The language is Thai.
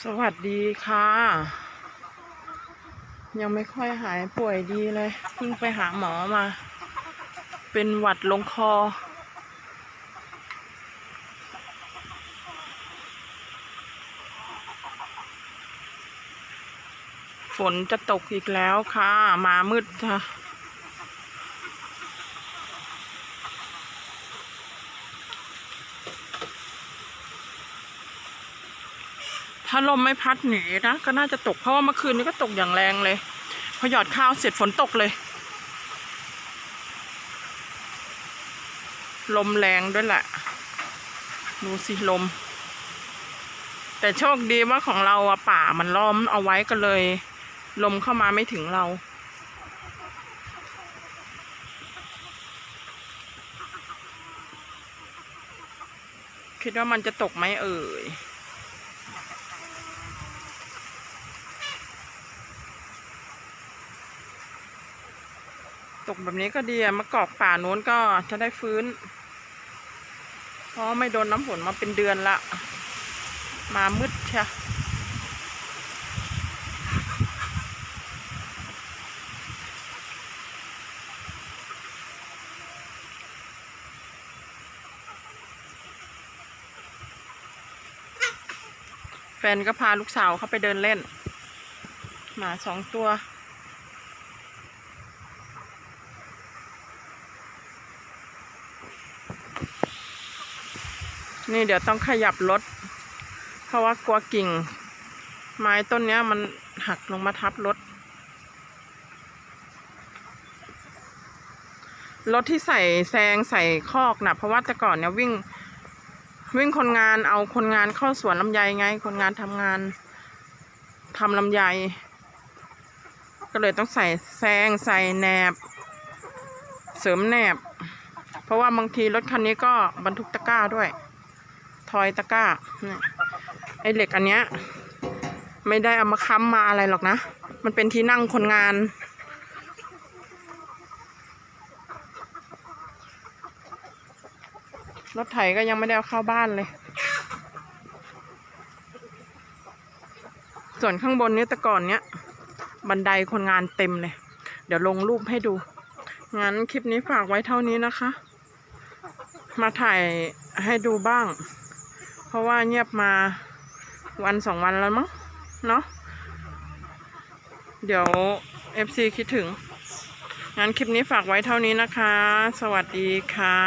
สวัสดีค่ะ ยังไม่ค่อยหายป่วยดีเลยเพิ่งไปหาหมอมา เป็นหวัดลงคอ ฝนจะตกอีกแล้วค่ะ มามืดค่ะ ถ้าลมไม่พัดหนีนะก็น่าจะตกเพราะว่าเมื่อคืนนี้ก็ตกอย่างแรงเลย พอหยอดข้าวเสร็จฝนตกเลย ลมแรงด้วยแหละ ดูสิลม แต่โชคดีว่าของเราอะป่ามันล้อมเอาไว้ก็เลย ลมเข้ามาไม่ถึงเราคิดว่ามันจะตกไหมเอ่ย ตกแบบนี้ก็ดีอะมะกอกป่าโน้นก็จะได้ฟื้น เพราะไม่โดนน้ำฝนมาเป็นเดือนละ มามืดใช่แฟนก็พาลูกสาวเขาไปเดินเล่น หมาสองตัว นี่เดี๋ยวต้องขยับรถ เพราะว่ากลัวกิ่ง ไม้ต้นเนี้ยมันหักลงมาทับรถ รถที่ใส่แซงใส่คอกนะเพราะว่าแต่ก่อนเนี่ยวิ่ง วิ่งคนงานเอาคนงานเข้าสวนลำไยไง คนงานทำงานทำลำไย ก็เลยต้องใส่แซงใส่แหนบ เสริมแหนบ เพราะว่าบางทีรถคันนี้ก็บรรทุกตะกร้าด้วย ทอยตะกร้าไอเหล็กอันเนี้ย ไม่ได้เอามาค้ำมาอะไรหรอกนะ มันเป็นที่นั่งคนงาน รถไถก็ยังไม่ได้เอาเข้าบ้านเลย ส่วนข้างบนนี้แต่ก่อนเนี้ย บันไดคนงานเต็มเลย เดี๋ยวลงรูปให้ดู งั้นคลิปนี้ฝากไว้เท่านี้นะคะ มาถ่ายให้ดูบ้าง เพราะว่าเงียบมาวันสองวันแล้วมั้งเนาะเดี๋ยว FC คิดถึง งั้นคลิปนี้ฝากไว้เท่านี้นะคะ สวัสดีค่ะ